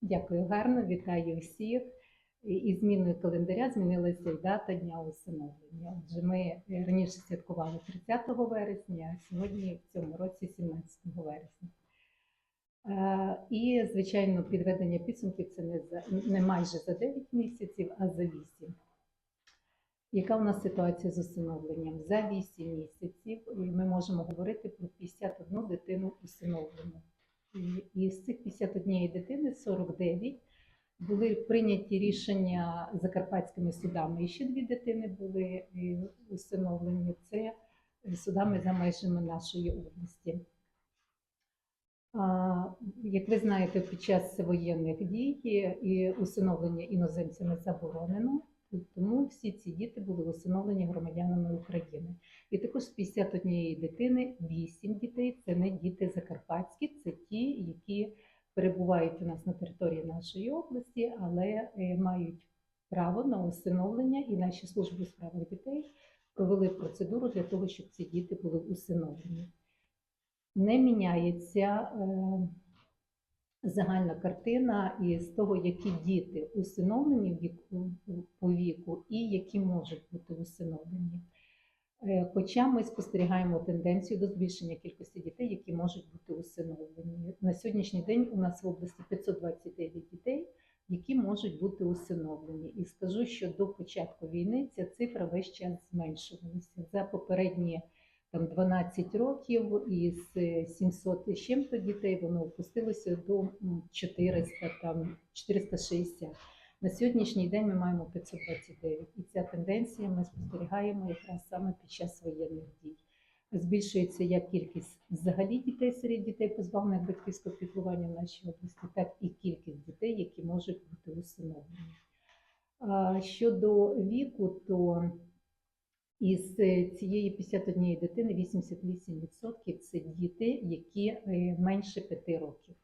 Дякую гарно, вітаю всіх. І- зміною календаря змінилася і дата дня усиновлення. Отже, ми раніше святкували 30 вересня, а сьогодні в цьому році 17 вересня. Е, І, звичайно, підведення підсумків це не, за, не майже за 9 місяців, а за 8. Яка у нас ситуація з усиновленням? За 8 місяців ми можемо говорити про 51 дитину усиновлену. І- з цих 51 дитини 49 були прийняті рішення закарпатськими судами. І ще дві дитини були е, усиновлені. Це е, судами за межами нашої області. Як ви знаєте, під час воєнних дій і усиновлення іноземцями заборонено, тому всі ці діти були усиновлені громадянами України. І також з 51 дитини 8 дітей це не діти закарпатські, це ті, які перебувають у нас на території нашої області, але е, мають право на усиновлення, і наші служби у справах дітей провели процедуру для того, щоб ці діти були усиновлені. Не міняється е, загальна картина із того, які діти усиновлені віку, по віку і які можуть бути усиновлені. Е, Хоча ми спостерігаємо тенденцію до збільшення кількості дітей, які можуть бути усиновлені. На сьогоднішній день у нас в області 529 дітей, які можуть бути усиновлені. І скажу, що до початку війни ця цифра весь час зменшувалася. За попередні там 12 років із 700 і чим-то дітей воно опустилося до 400, там 460. На сьогоднішній день ми маємо 529. І ця тенденція ми спостерігаємо якраз саме під час воєнних дій. Збільшується як кількість взагалі дітей серед дітей, позбавлених батьківського піклування в нашій області, так і кількість дітей, які можуть бути усиновлені. Щодо віку, то із цієї 51 дитини 88% це діти, які е, менше 5 років.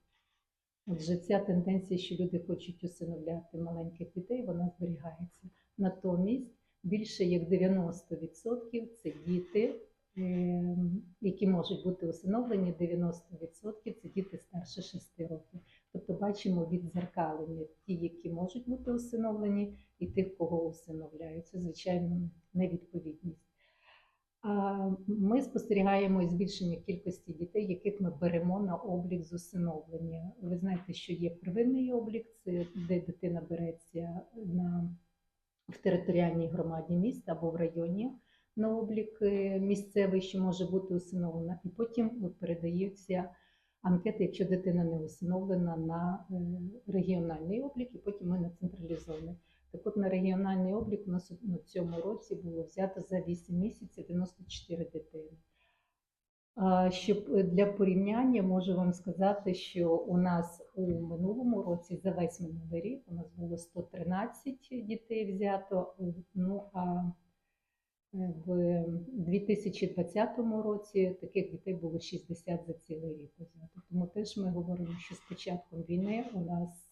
Отже, ця тенденція, що люди хочуть усиновляти маленьких дітей, вона зберігається. Натомість більше як 90% це діти, е, які можуть бути усиновлені, 90% це діти старше 6 років. Тобто бачимо віддзеркалення ті, які можуть бути усиновлені, і тих, кого усиновляють. Це, звичайно, невідповідність. Ми спостерігаємо збільшення кількості дітей, яких ми беремо на облік з усиновлення. Ви знаєте, що є первинний облік, це де дитина береться на, в територіальній громаді міста або в районі на облік е, місцевий, що може бути усиновлена, і потім передаються анкети, якщо дитина не усиновлена на е, регіональний облік, і потім ми на централізований. Так от на регіональний облік у нас у цьому році було взято за 8 місяців 94 дитини. Щоб е, для порівняння можу вам сказати, що у нас у минулому році за весь минулий рік у нас було 113 дітей взято. Ну а е, в 2020 році таких дітей було 60 за цілий рік взято. Тому теж ми говоримо, що з початком війни у нас Е,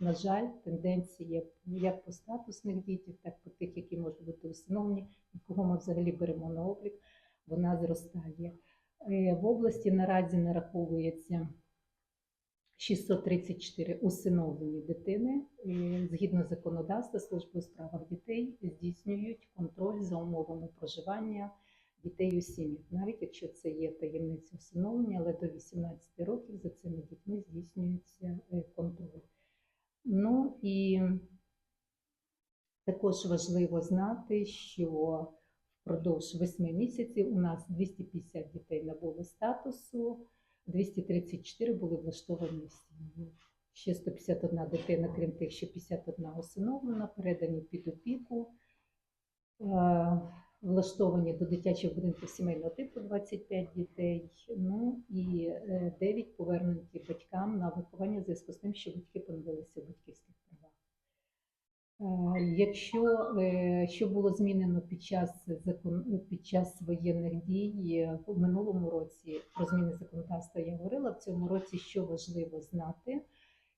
на жаль, тенденція як по статусних дітях, так по тих, які можуть бути усиновлені, і кого ми взагалі беремо на облік, вона зростає. Е, В області наразі нараховується 634 усиновлені дитини. Згідно законодавства, служби у справах дітей здійснюють контроль за умовами проживання дітей у сім'ях, навіть якщо це є таємниця усиновлення, але до 18 років за цими дітьми здійснюється е, контроль. Ну і також важливо знати, що впродовж 8 місяців у нас 250 дітей набули статусу, 234 були влаштовані в сім'ї. Ще 151 дитина, крім тих, що 51 усиновлена, передані під опіку, е, влаштовані до дитячих будинків сімейного типу 25 дітей, ну і 9 повернуті батькам на виховання в зв'язку з тим, що батьки поновилися в батьківських правах. Е, Якщо е, що було змінено під час закон під час воєнних дій е, в минулому році про зміни законодавства я говорила в цьому році, що важливо знати,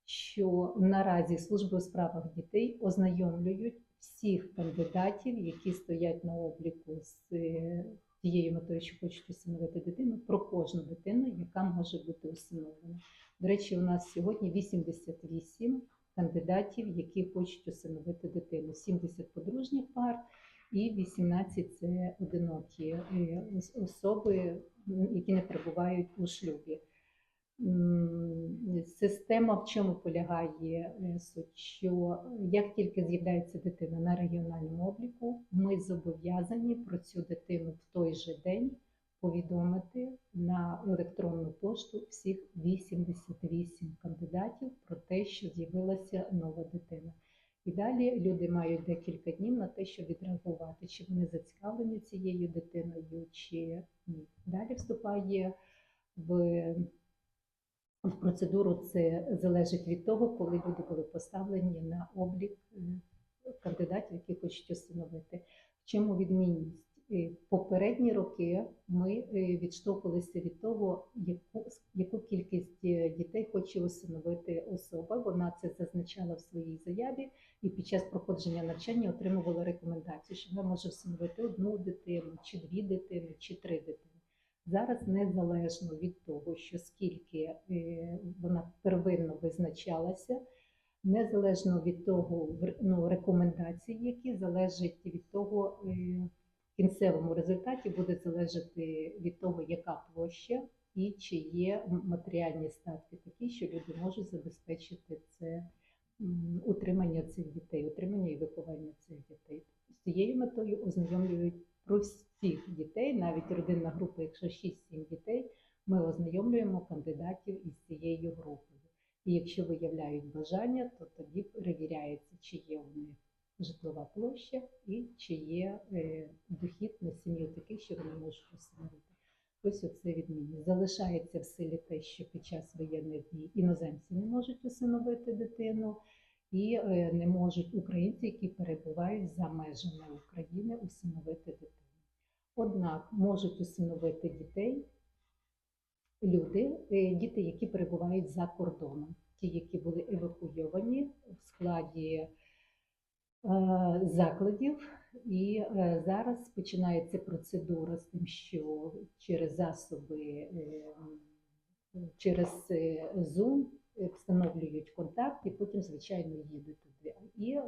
що наразі служби у справах дітей ознайомлюють всіх кандидатів, які стоять на обліку з е, тією метою, що хочуть усиновити дитину, про кожну дитину, яка може бути усиновлена. До речі, у нас сьогодні 88 кандидатів, які хочуть усиновити дитину, 70 подружніх пар і 18 це одинокі е, особи, які не перебувають у шлюбі. Система в чому полягає е, суть, що як тільки з'являється дитина на регіональному обліку, ми зобов'язані про цю дитину в той же день повідомити на електронну пошту всіх 88 кандидатів про те, що з'явилася нова дитина. І далі люди мають декілька днів на те, щоб відреагувати, чи вони зацікавлені цією дитиною, чи ні. Далі вступає в процедуру це залежить від того, коли люди були поставлені на облік е, кандидатів, які хочуть усиновити. В чому відмінність? Е, Попередні роки ми е, відштовхувалися від того, яку, яку кількість дітей хоче усиновити особа. Вона це зазначала в своїй заяві і під час проходження навчання отримувала рекомендацію, що вона може всиновити одну дитину, чи дві дитини, чи три дитини. Зараз незалежно від того, що скільки е, вона первинно визначалася, незалежно від того ну, рекомендацій, які залежать від того, е, в кінцевому результаті буде залежати від того, яка площа і чи є матеріальні статки такі, що люди можуть забезпечити це утримання цих дітей, утримання і виховання цих дітей. З цією метою ознайомлюють про всіх дітей, навіть родинна група, якщо 6-7 дітей, ми ознайомлюємо кандидатів із цією групою. І якщо виявляють бажання, то тоді перевіряється, чи є у них житлова площа і чи є е, дохід на сім'ю такий, що вони можуть усиновити. Ось оце відмінність. Залишається в силі те, що під час воєнних дій іноземці не можуть усиновити дитину, і е, не можуть українці, які перебувають за межами України, усиновити дитину. Однак можуть усиновити дітей люди, е, діти, які перебувають за кордоном, ті, які були евакуйовані в складі е, закладів. І е, зараз починається процедура з тим, що через засоби, через Zoom встановлюють контакт і потім, звичайно, їдуть туди. І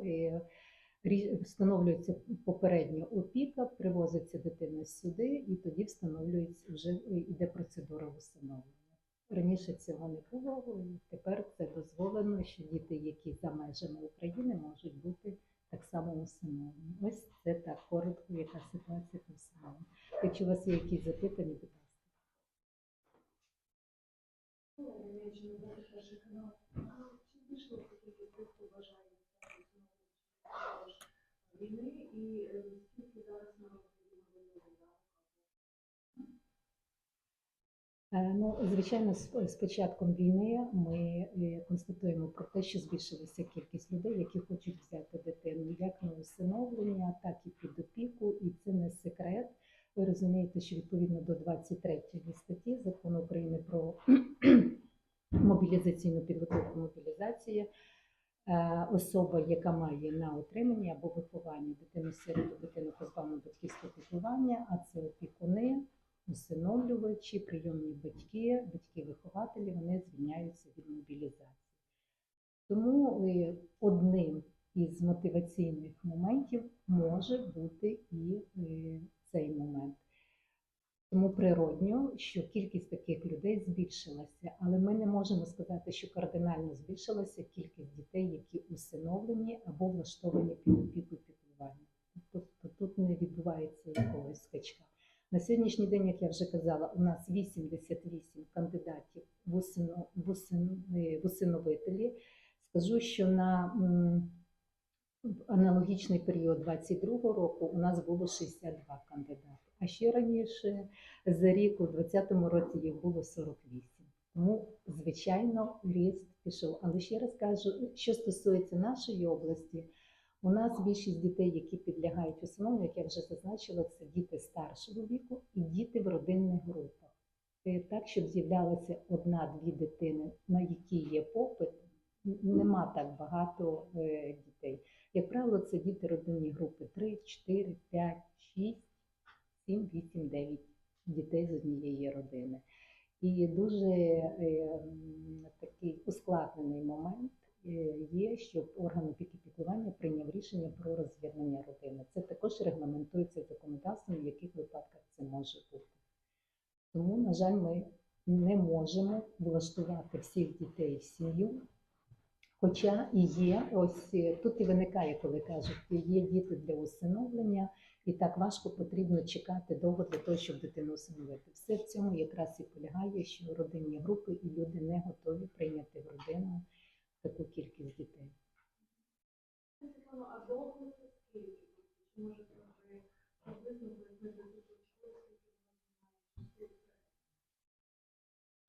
встановлюється попередньо опіка, привозиться дитина сюди, і тоді встановлюється вже е, іде процедура усиновлення. Раніше цього не було, і тепер це дозволено, що діти, які за межами України, можуть бути так само усиновлені. Ось це так коротко, яка ситуація по усиновленню. Якщо у вас є якісь запитання, будь ласка. війни і е, скільки зараз на Е, Ну, звичайно, з, з початком війни ми е, констатуємо про те, що збільшилася кількість людей, які хочуть взяти дитину як на усиновлення, так і під опіку, і це не секрет. Ви розумієте, що відповідно до 23 статті закону України про мобілізаційну підготовку мобілізації. е, Особа, яка має на отримання або виховання дитину сироту, дитину позбавлену батьківського піклування, а це опікуни, усиновлювачі, прийомні батьки, батьки-вихователі, вони звільняються від мобілізації. Тому е, одним із мотиваційних моментів може бути і е, цей момент. Тому природньо, що кількість таких людей збільшилася, але ми не можемо сказати, що кардинально збільшилася кількість дітей, які усиновлені або влаштовані під опіку піклування. Тобто тут не відбувається якогось скачка. На сьогоднішній день, як я вже казала, у нас 88 кандидатів в, е. Скажу, що на аналогічний період 22 року у нас було 62 кандидати. А ще раніше за рік у 2020 році їх було 48. Тому, звичайно, ріст пішов. Але ще раз кажу, що стосується нашої області, у нас більшість дітей, які підлягають усиновленню, як я вже зазначила, це діти старшого віку і діти в родинних групах. Е, Так, щоб з'являлася одна-дві дитини, на які є попит, нема так багато е, дітей. Як правило, це діти родинні групи 3, 4, 5, 6, 7, 8, 9 дітей з однієї родини. І дуже е, такий ускладнений момент є, щоб орган опіки піклування рішення про роз'єднання родини. Це також регламентується законодавством, в яких випадках це може бути. Тому, на жаль, ми не можемо влаштувати всіх дітей в сім'ю. Хоча і є, ось е, тут і виникає, коли кажуть, є діти для усиновлення, і так важко потрібно чекати довго для того, щоб дитину усиновити. Все в цьому якраз і полягає, що родинні групи і люди не готові прийняти в родину таку кількість дітей.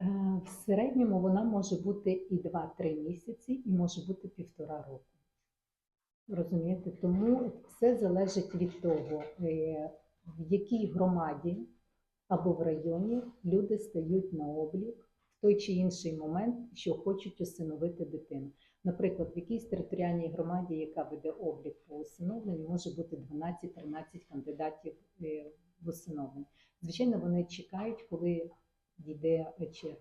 Е, В середньому вона може бути і 2-3 місяці, і може бути півтора року. Розумієте? Тому все залежить від того, е, в якій громаді або в районі люди стають на облік в той чи інший момент, що хочуть усиновити дитину. Наприклад, в якійсь територіальній громаді, яка веде облік по усиновленню, може бути 12-13 кандидатів е, в усиновлення. Звичайно, вони чекають, коли дійде черга.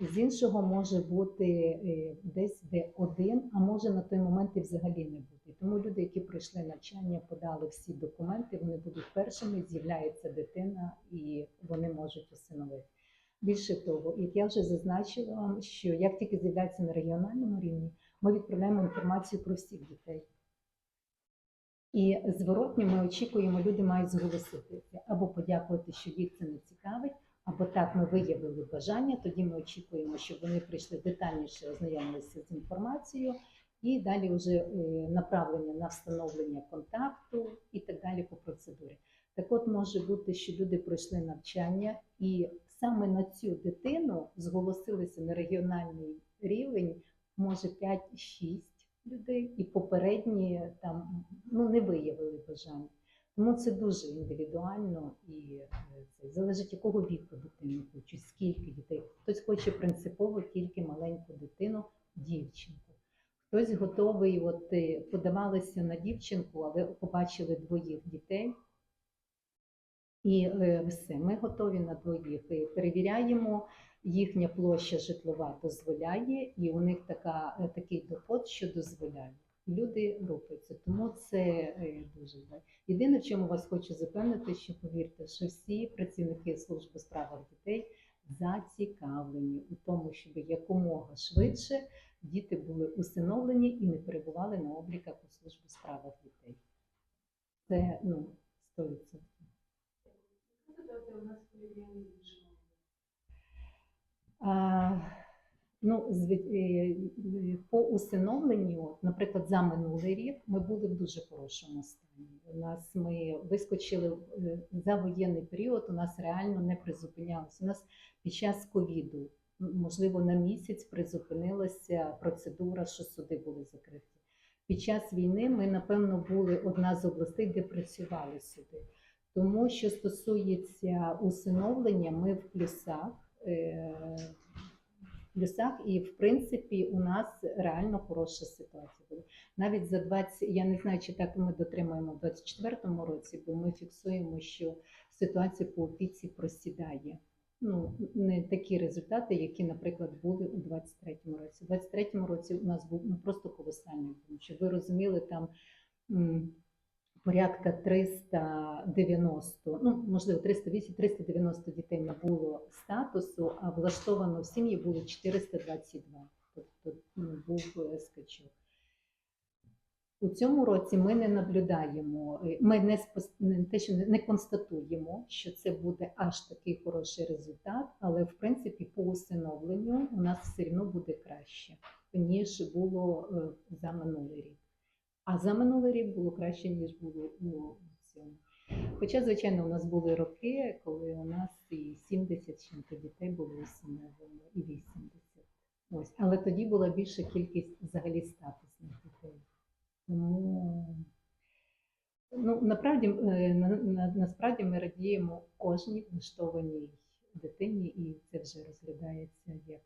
З іншого може бути е, десь де один, а може на той момент і взагалі не бути. Тому люди, які пройшли навчання, подали всі документи, вони будуть першими, з'являється дитина і вони можуть усиновити. Більше того, як я вже зазначила вам, що як тільки з'являється на регіональному рівні, ми відправляємо інформацію про всіх дітей. І зворотні ми очікуємо, люди мають зголоситися або подякувати, що їх це не цікавить, або так ми виявили бажання. Тоді ми очікуємо, щоб вони прийшли детальніше ознайомилися з інформацією, і далі вже е, направлення на встановлення контакту і так далі по процедурі. Так от може бути, що люди пройшли навчання, і саме на цю дитину зголосилися на регіональний рівень, може 5-6 людей, і попередні там ну, не виявили бажання. Тому це дуже індивідуально і е, це залежить якого віку дитину хочуть, скільки дітей. Хтось хоче принципово тільки маленьку дитину, дівчинку. Хтось готовий, от е, подавалися на дівчинку, але побачили двоїх дітей. І е, все, ми готові на двоїх. І перевіряємо, їхня площа житлова дозволяє, і у них така, е, такий доход, що дозволяє. Люди рухаються, тому це е, дуже добре. Єдине, в чому вас хочу запевнити, що повірте, що всі працівники служби справах дітей зацікавлені у тому, щоб якомога швидше діти були усиновлені і не перебували на обліках у службі справах дітей. Це ну 100%. Яка ситуація у нас в регіоні іншого? А, ну, зві- е, по усиновленню, наприклад, за минулий рік ми були в дуже хорошому стані. У нас ми вискочили е, за воєнний період. У нас реально не призупинялося. У нас під час ковіду, можливо, на місяць призупинилася процедура, що суди були закриті. Під час війни ми, напевно, були одна з областей, де працювали суди. Тому що стосується усиновлення, ми в плюсах. Е, плюсах, і в принципі у нас реально хороша ситуація була. Навіть за 20, я не знаю, чи так ми дотримуємо в 24-му році, бо ми фіксуємо, що ситуація по опіці просідає. Ну, не такі результати, які, наприклад, були у 23-му році. У 23-му році у нас був ну, просто колосальний, тому що ви розуміли, там порядка 390, ну можливо 308-390 дітей набуло статусу, а влаштовано в сім'ї було 422. Тобто ну, був е, скачок. У цьому році ми не наблюдаємо, е, ми не, те, що не, не констатуємо, що це буде аж такий хороший результат, але в принципі по усиновленню у нас все одно буде краще, ніж було е, за минулий рік. А за минулий рік було краще, ніж було у цьому. Хоча, звичайно, у нас були роки, коли у нас і 70 чим-то дітей було усиновлено, і 80. Ось. Але тоді була більша кількість взагалі статусних дітей. Тому ну, направді, е, на, на, насправді ми радіємо кожній влаштованій дитині, і це вже розглядається як,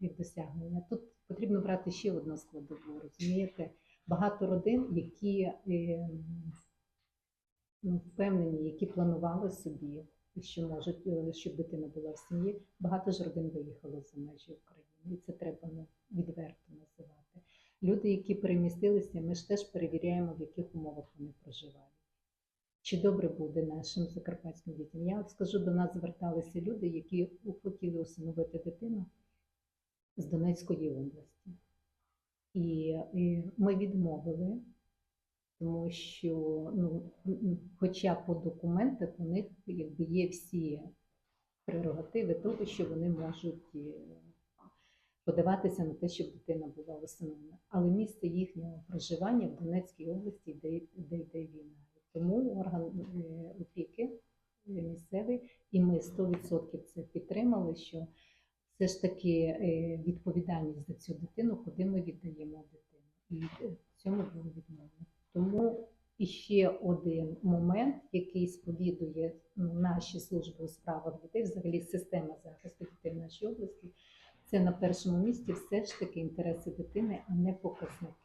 як досягнення. Тут потрібно брати ще одну складову, розумієте? Багато родин, які е, ну, впевнені, які планували собі, що можуть, е, щоб дитина була в сім'ї. Багато ж родин виїхало за межі України, і це треба ну, відверто називати. Люди, які перемістилися, ми ж теж перевіряємо, в яких умовах вони проживають. Чи добре буде нашим закарпатським дітям? Я от скажу, до нас зверталися люди, які хотіли усиновити дитину з Донецької області. І, ми відмовили, тому що, ну, хоча по документах у них якби є всі прерогативи того, що вони можуть е, подаватися на те, щоб дитина була усиновлена. Але місце їхнього проживання в Донецькій області, де йде війна. Тому орган е, опіки е, місцевий, і ми 100% це підтримали, що все ж таки е, відповідальність за цю дитину, куди ми віддаємо дитину. І е, в цьому було відмовлено. Тому іще один момент, який сповідує наші служби у справах дітей, взагалі система захисту дітей в нашій області, це на першому місці все ж таки інтереси дитини, а не показники.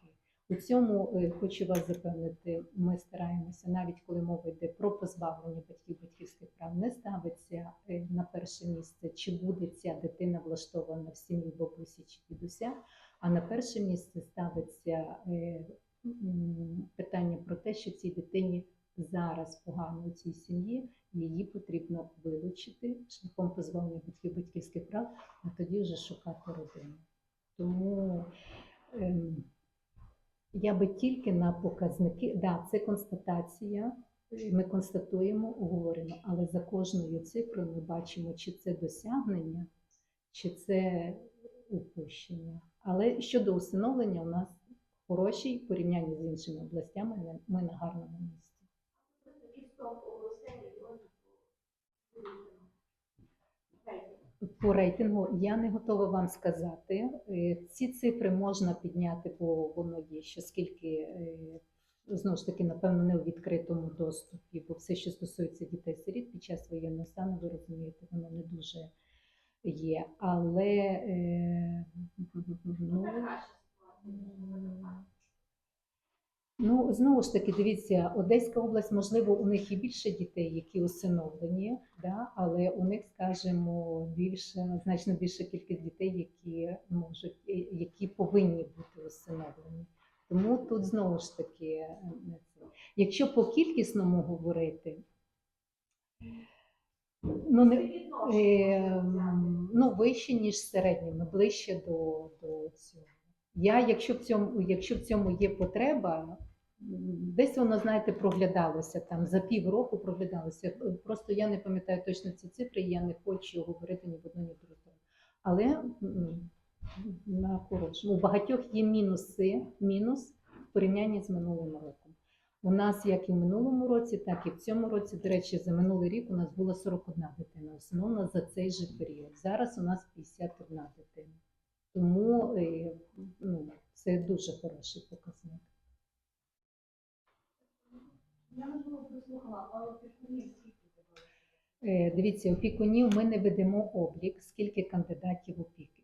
У цьому е, хочу вас запевнити, ми стараємося, навіть коли мова йде про позбавлення батьків батьківських прав, не ставиться е, на перше місце, чи буде ця дитина влаштована в сім'ї бабусі чи дідуся, а на перше місце ставиться е, питання про те, що цій дитині зараз погано у цій сім'ї, її потрібно вилучити шляхом позбавлення батьків батьківських прав, а тоді вже шукати родину. Тому ем, я би тільки на показники, да, це констатація. Ми констатуємо, говоримо, але за кожною цифрою ми бачимо, чи це досягнення, чи це упущення. Але щодо усиновлення, у нас хороші в порівнянні з іншими областями, ми- ми на гарному місці. Такий стоп областей, регіонів, по рейтингу. Я не готова вам сказати. Е, Ці цифри можна підняти, бо воно є, що скільки е, знову ж таки, напевно, не у відкритому доступі, бо все, що стосується дітей-сиріт під час воєнного стану, ви розумієте, воно не дуже є. Але е, ну. Ну, знову ж таки, дивіться, Одеська область, можливо, у них і більше дітей, які усиновлені, да? але у них, скажімо, більше, значно більша кількість дітей, які можуть, е, які повинні бути усиновлені. Тому тут знову ж таки, е, якщо по кількісному говорити, ну не е, ну, вище, ніж середніми, ближче до, до цього. Я, якщо в цьому, якщо в цьому є потреба, десь воно, знаєте, проглядалося там за півроку проглядалося. Просто я не пам'ятаю точно ці цифри, я не хочу говорити ні в одну, ні в другу. Але на хорошому. У багатьох є мінуси, мінус в порівнянні з минулим роком. У нас як і в минулому році, так і в цьому році, до речі, за минулий рік у нас було 41 дитина усиновлена за цей же період. Зараз у нас 51 дитина. Тому е, ну, це дуже хороший показник. Я можливо прослухала, але опікунів скільки? Е, Дивіться, опікунів ми не ведемо облік, скільки кандидатів опіки.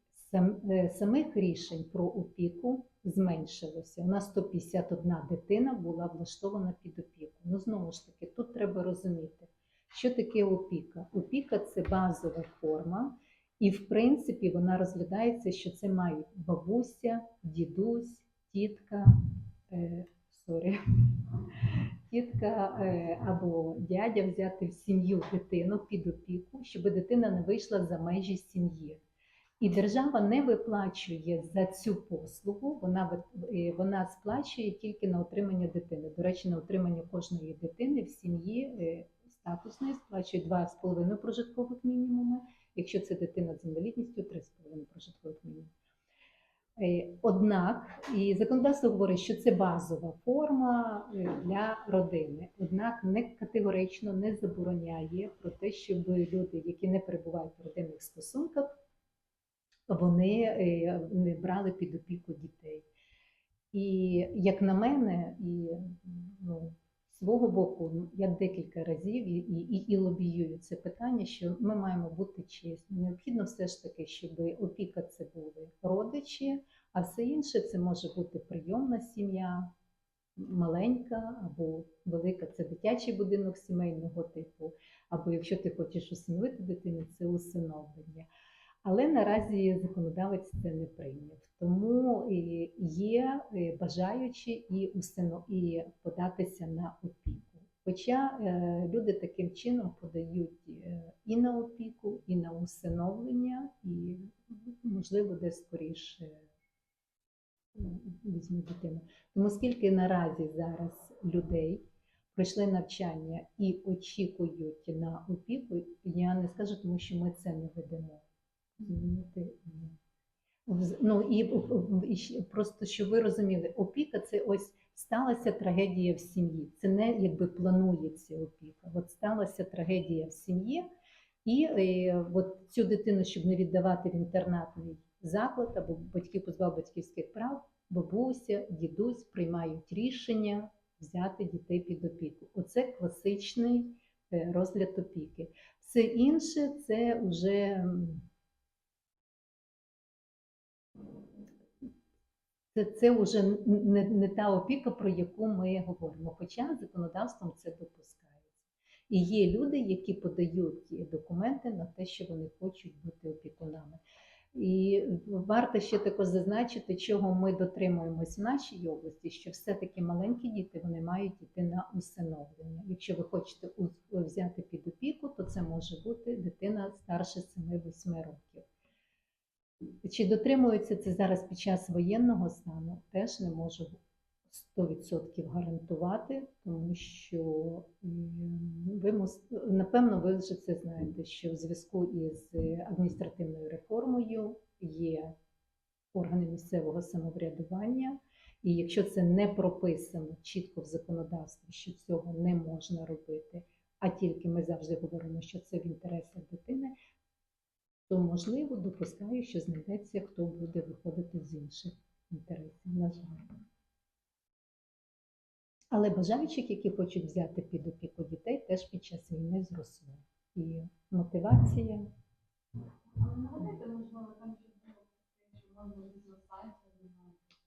Е, самих рішень про опіку зменшилося. У нас 151 дитина була влаштована під опіку. Ну, знову ж таки, тут треба розуміти, що таке опіка. Опіка це базова форма, і в принципі вона розглядається, що це мають бабуся, дідусь, тітка, е, сорі, тітка е, або дядя взяти в сім'ю дитину під опіку, щоб дитина не вийшла за межі сім'ї. І держава не виплачує за цю послугу, вона, е, вона сплачує тільки на утримання дитини. До речі, на утримання кожної дитини в сім'ї е, статусної сплачує 2,5 прожиткових мінімуми, якщо це дитина з інвалідністю 3,5 прожиткових мінімумів. Е, Однак, і законодавство говорить, що це базова форма е, для родини. Однак не категорично не забороняє про те, щоб люди, які не перебувають в родинних стосунках, вони е, не брали під опіку дітей. І як на мене, і ну, свого боку, ну, я декілька разів і, і, і лобіюю це питання, що ми маємо бути чесні. Необхідно все ж таки, щоб опіка це були родичі, а все інше це може бути прийомна сім'я, маленька або велика це дитячий будинок сімейного типу, або якщо ти хочеш усиновити дитину, це усиновлення. Але наразі законодавець це не прийняв. Тому е, є е, бажаючі і усино і податися на опіку. Хоча е, люди таким чином подають і на опіку, і на усиновлення, і можливо, де скоріше ну, візьму дитину. Тому скільки наразі зараз людей пройшли навчання і очікують на опіку, я не скажу, тому що ми це не ведемо. Ну і, і просто щоб ви розуміли, опіка це ось сталася трагедія в сім'ї. Це не якби планується опіка. От сталася трагедія в сім'ї, і е, от цю дитину, щоб не віддавати в інтернатний заклад, або батьки позбав батьківських прав, бабуся, дідусь приймають рішення взяти дітей під опіку. Оце класичний е, розгляд опіки. Все інше це вже. Це, це вже не, не та опіка, про яку ми говоримо, хоча законодавством це допускається. І є люди, які подають документи на те, що вони хочуть бути опікунами. І варто ще також зазначити, чого ми дотримуємось в нашій області, що все-таки маленькі діти вони мають йти на усиновлення. Якщо ви хочете взяти під опіку, то це може бути дитина старше 7-8 років. Чи дотримується це зараз під час воєнного стану, теж не можу 100% гарантувати, тому що ви мус- напевно ви вже це знаєте, що в зв'язку із адміністративною реформою є органи місцевого самоврядування, і якщо це не прописано чітко в законодавстві, що цього не можна робити, а тільки ми завжди говоримо, що це в інтересах дитини, то можливо допускаю, що знайдеться, хто буде виходити з інших інтересів. На жаль. Але бажаючих, які хочуть взяти під опіку дітей, теж під час війни зросло. І мотивація.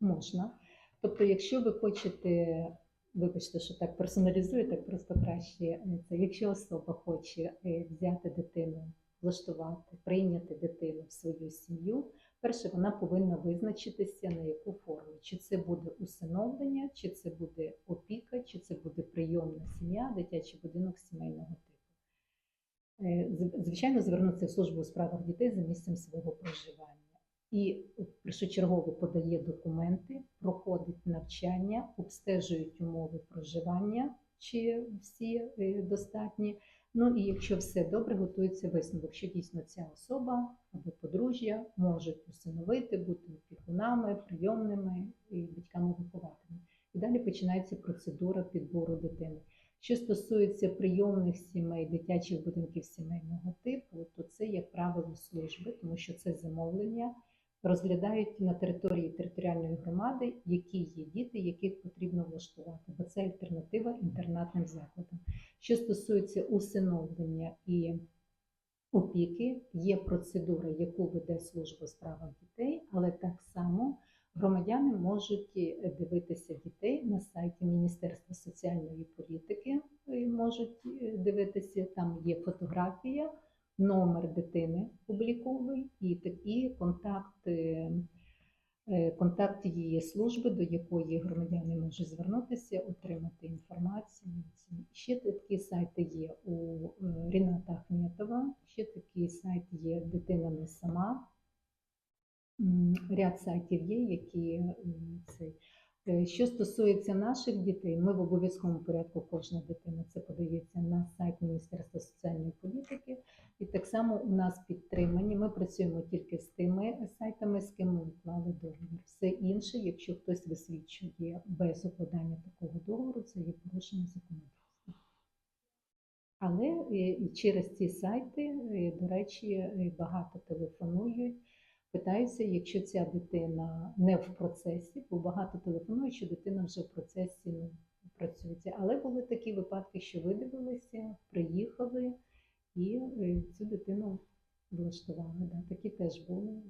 Можна. Тобто, якщо ви хочете, вибачте, що так персоналізую, так просто краще е. Якщо особа хоче е, взяти дитину, влаштувати, прийняти дитину в свою сім'ю, перше вона повинна визначитися на яку форму. Чи це буде усиновлення, чи це буде опіка, чи це буде прийомна сім'я, дитячий будинок сімейного типу. Е, Звичайно, звернутися в службу у справах дітей за місцем свого проживання і першочергово подає документи, проходить навчання, обстежують умови проживання, чи всі е, достатні. Ну і якщо все добре, готується висновок, що дійсно ця особа або подружжя можуть усиновити, бути опікунами, прийомними і батьками-вихователями. І далі починається процедура підбору дитини. Що стосується прийомних сімей, дитячих будинків сімейного типу, то це, як правило, служби, тому що це замовлення розглядають на території територіальної громади, які є діти, яких потрібно влаштувати, бо це альтернатива інтернатним закладам. Що стосується усиновлення і опіки, є процедура, яку веде служба справах дітей, але так само громадяни можуть е, дивитися дітей на сайті Міністерства соціальної політики. е, Можуть е, дивитися, там є фотографія, номер дитини обліковий і такі контакти. е, Контакт її служби, до якої громадяни можуть звернутися, отримати інформацію. Ще такі сайти є у е, Ріната Ахметова, ще такий сайт є Дитина не сама. Ряд сайтів є, які цей. Е, Що стосується наших дітей, ми в обов'язковому порядку кожна дитина це подається на сайт Міністерства соціальної політики. І так само у нас підтримані. Ми працюємо тільки з тими сайтами, з ким ми уклали договір. Все інше, якщо хтось висвідчує без укладання такого договору, це є порушення законодавства. Але е, і через ці сайти, е, до речі, багато телефонують. Питаюся, якщо ця дитина не в процесі, бо багато телефонують, що дитина вже в процесі ну, працюється. Але були такі випадки, що видивилися, приїхали і е, цю дитину влаштували. Да. Такі теж були.